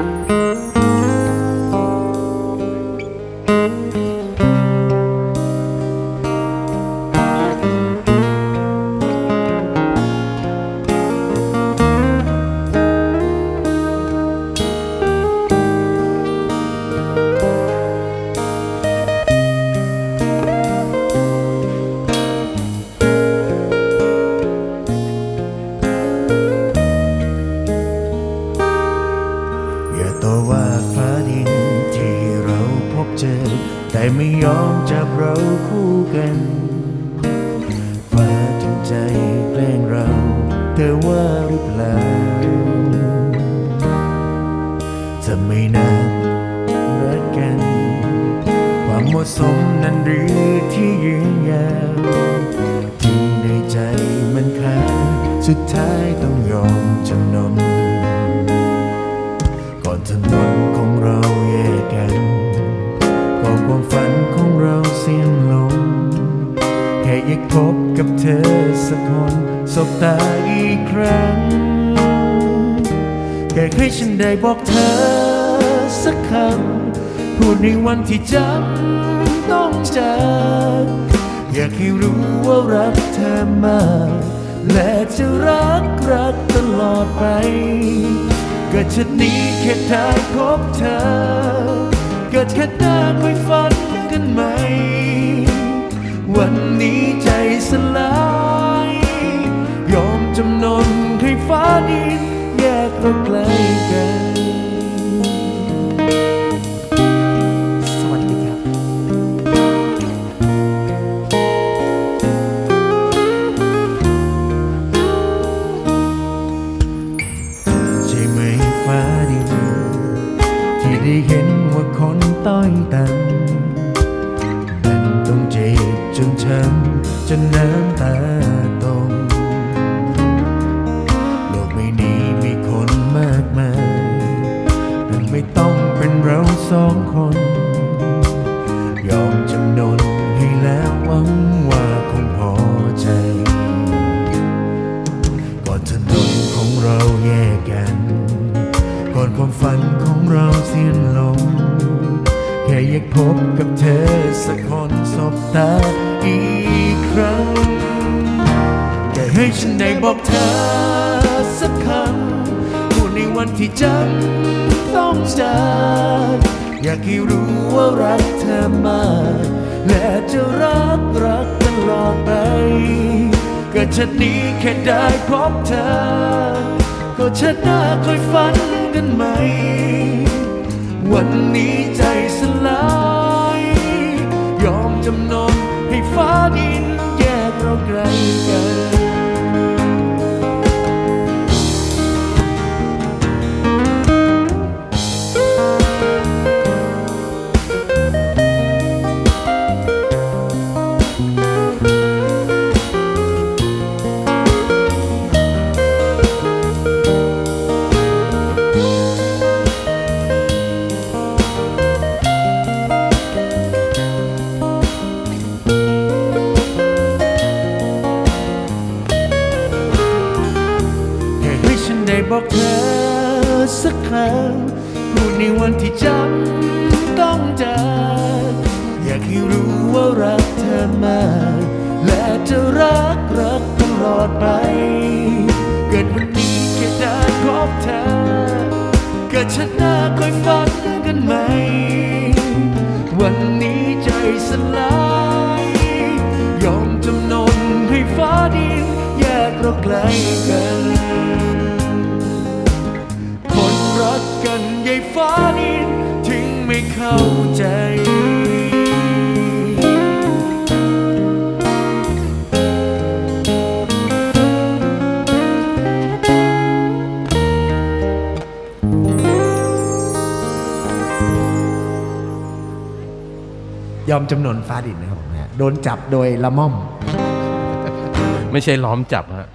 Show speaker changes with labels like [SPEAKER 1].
[SPEAKER 1] อ แต่ไม่ยอมจับเราคู่กันฟ้าจงใจแกล้งเราเธอว่าหรือเปล่าจะไม่นานรักกัน ความเหมาะสมนั้นหรือที่ยืนยาวที่ในใจมันค้างสุดท้ายต้องยอมจำนนก่อนถนนของเรา พบกับเธอสักคนสบตาอีกครั้งแค่ให้ฉันได้บอกเธอสักคำพูดในวันที่จำต้องจากอยากให้รู้ว่ารักเธอมากและจะรักรักตลอดไปเกิดชาตินี้แค่ได้พบเธอ เกิดแค่ได้คอยฝันกันไหม วัน สลาย ยอมจำนนให้ฟ้าดินแยกเราไกลกัน คน ยอมจำนนให้แล้วหวังว่าคงพอใจ ก่อนถนนของเราแยกกัน ก่อนความฝันของเราสิ้นลง แค่อยากพบกับเธอสักคนสบตาอีกครั้งแค่ให้ฉันได้บอกเธอสักคำพูดในวันที่จำต้องจากากให้รู้ว่ารักเธอมาก และจะรักรักตลอดไปกิดชาตินี้แค่ได้พบเธอ ก็ชาติหน้าคอยฝันกันไหม วันนี้ใจสลาย ยอมจำนนให้ฟ้าดินแยกเราไกลกัน บอกเธอสักคำพูดในวันที่จำต้องจากอยากให้รู้ว่ารักเธอมาก และจะรักรักตลอดไป เกิดวันนี้แค่ได้พบเธอ เกิดชาติหน้าคอยฝันกันไหม วันนี้ใจสลายยอมจำนนให้ฟ้าดินแยกเราไกลกัน กันยายฟ้าดินถึงไม่เข้าใจยอมจำนวนฟ้าดินนะครับผมนะโดนจับโดยละม่อม
[SPEAKER 2] ไม่ใช่ล้อมจับฮะ